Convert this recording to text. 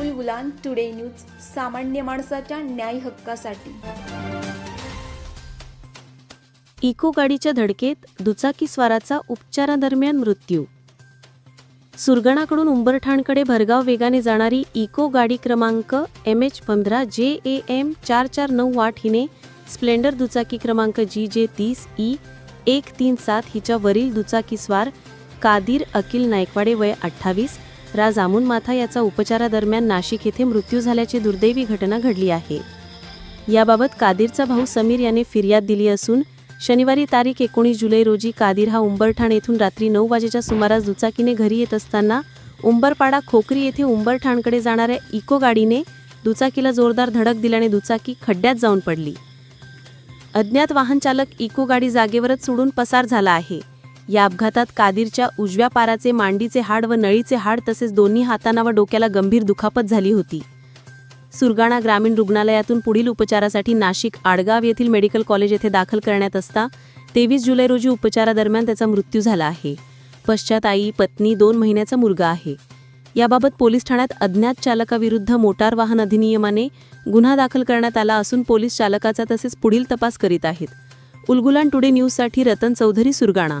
Ulgulan today news सामान्य माणसाच्या न्याय हक्कासाठी. इको गाडीच्या धडकेत दुचाकीस्वाराचा उपचारादरम्यान मृत्यू. सुरगणाकडून उंबरठाणकडे भरगाव वेगाने जाणारी इको गाडी क्रमांक एम एच पंधरा जे ए एम चार चार नऊ आठ हिने स्प्लेंडर दुचाकी क्रमांक जी जे तीस ई एक तीन सात हिच्या वरील दुचाकीस्वार कादीर अकिल नायकवाडे वय अठ्ठावीस राज आमुन माथा याचा उपचारादरम्यान नाशिक येथे मृत्यू झाल्याची दुर्दैवी घटना घडली आहे. याबाबत कादीरचा भाऊ समीर याने फिर्याद दिली असून शनिवारी तारीख एकोणीस जुलै रोजी कादीर हा उंबरठाण येथून रात्री नऊ वाजेच्या सुमारास दुचाकीने घरी येत असताना उंबरपाडा खोकरी येथे उंबरठाणकडे जाणाऱ्या इको गाडीने दुचाकीला जोरदार धडक दिल्याने दुचाकी खड्ड्यात जाऊन पडली. अज्ञात वाहन चालक इको गाडी जागेवरच सोडून पसार झाला आहे. या अपघातात कादीरच्या उजव्या पाराचे मांडीचे हाड व नळीचे हाड तसेच दोन्ही हातांना व डोक्याला गंभीर दुखापत झाली होती. सुरगाणा ग्रामीण रुग्णालयातून पुढील उपचारासाठी नाशिक आडगाव येथील मेडिकल कॉलेज येथे दाखल करण्यात असता तेवीस जुलै रोजी उपचारादरम्यान त्याचा मृत्यू झाला आहे. पश्चात आई पत्नी दोन महिन्याचा मुलगा आहे. याबाबत पोलीस ठाण्यात अज्ञात चालकाविरुद्ध मोटार वाहन अधिनियमाने गुन्हा दाखल करण्यात आला असून पोलीस चालकाचा तसेच पुढील तपास करीत आहेत. उलगुलान टुडे न्यूजसाठी रतन चौधरी सुरगाणा.